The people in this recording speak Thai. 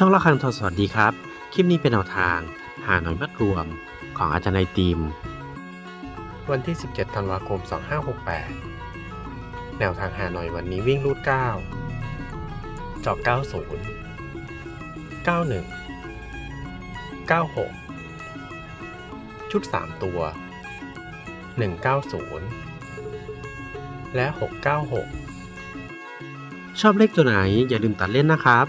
ช่องละครังทอสวัสดีครับ คลิปนี้เป็นแนวทาง หาหน่อยมัดรวมของอาจารย์ไอติมวันที่ 17 ธันวาคม 2568 แนวทางหาหน่อยวันนี้วิ่งรูด 9 จอก 90 91 96 ชุด 3 ตัว 190 และ 696 ชอบเลขตัวไหนอย่าลืมตัดเล่นนะครับ